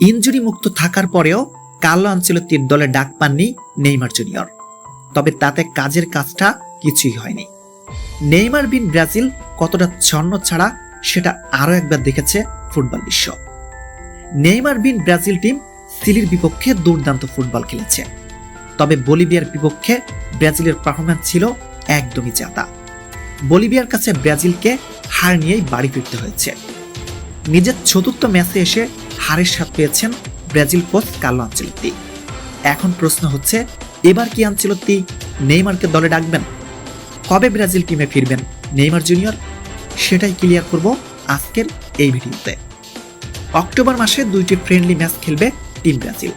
Injury মুক্ত থাকার পরেও কার্লো আঞ্চলতির দলে ডাক পাননি নেইমার জুনিয়র। তবে তাতে কাজের কাজটা কিছুই হয়নি। নেইমার বিন ব্রাজিল কতটা ছন্ন ছাড়া সেটা আরও একবার দেখেছে ফুটবল বিশ্ব। নেইমার বিন ব্রাজিল টিম সিলির বিপক্ষে দুর্দান্ত ফুটবল খেলেছে। তবে বলিভিয়ার বিপক্ষে ব্রাজিলের পারফরম্যান্স ছিল একদমই জাতা বলিভিয়ার কাছে ব্রাজিলকে হার নিয়েই বাড়ি ফিরতে হয়েছে। নিজের চতুর্থ ম্যাচে এসে হারের স্বাদ পেয়েছেন ব্রাজিল কোচ কার্লো আঞ্চলত্তি এখন প্রশ্ন হচ্ছে, এবার কি আঞ্চলত্তি নেইমারকে দলে ডাকবেন? কবে ব্রাজিল টিমে ফিরবেন নেইমার জুনিয়র? সেটাই ক্লিয়ার করব আজকের এই ভিডিওতে। অক্টোবর মাসে দুইটি ফ্রেন্ডলি ম্যাচ খেলবে টিম ব্রাজিল,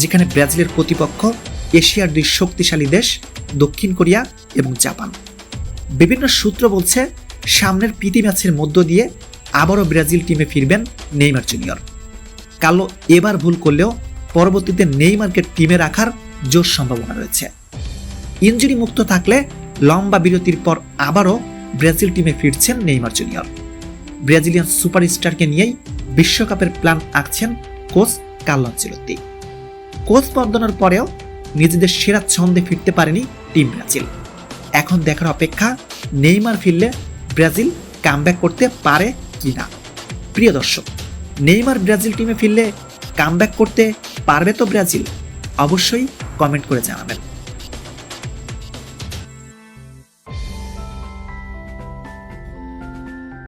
যেখানে ব্রাজিলের প্রতিপক্ষ এশিয়ার দুই শক্তিশালী দেশ, দক্ষিণ কোরিয়া এবং জাপান। বিভিন্ন সূত্র বলছে, সামনের প্রীতি ম্যাচের মধ্য দিয়ে আবারও ব্রাজিল টিমে ফিরবেন নেইমার জুনিয়র। কালো এবার ভুল করলেও পরবর্তীতে নেইমারকে টিমে রাখার জোর সম্ভাবনা রয়েছে। ইঞ্জুরি মুক্ত থাকলে লম্বা বিরতির পর আবারও ব্রাজিল টিমে ফিরছেন নেইমার জুনিয়র। ব্রাজিলিয়ান সুপারস্টারকে নিয়েই বিশ্বকাপের প্ল্যান আঁকছেন কোচ কার্লো আনচেলত্তি। কোচ বদলানোর পরেও নিজেদের সেরা ছন্দে ফিরতে পারেনি টিম ব্রাজিল। এখন দেখার অপেক্ষা নেইমার ফিরলে ব্রাজিল কামব্যাক করতে পারে কি না প্রিয় দর্শক, নেইমার ব্রাজিল টিমে ফিরলে কামব্যাক করতে পারবে তো ব্রাজিল? অবশ্যই কমেন্ট করে জানাবেন।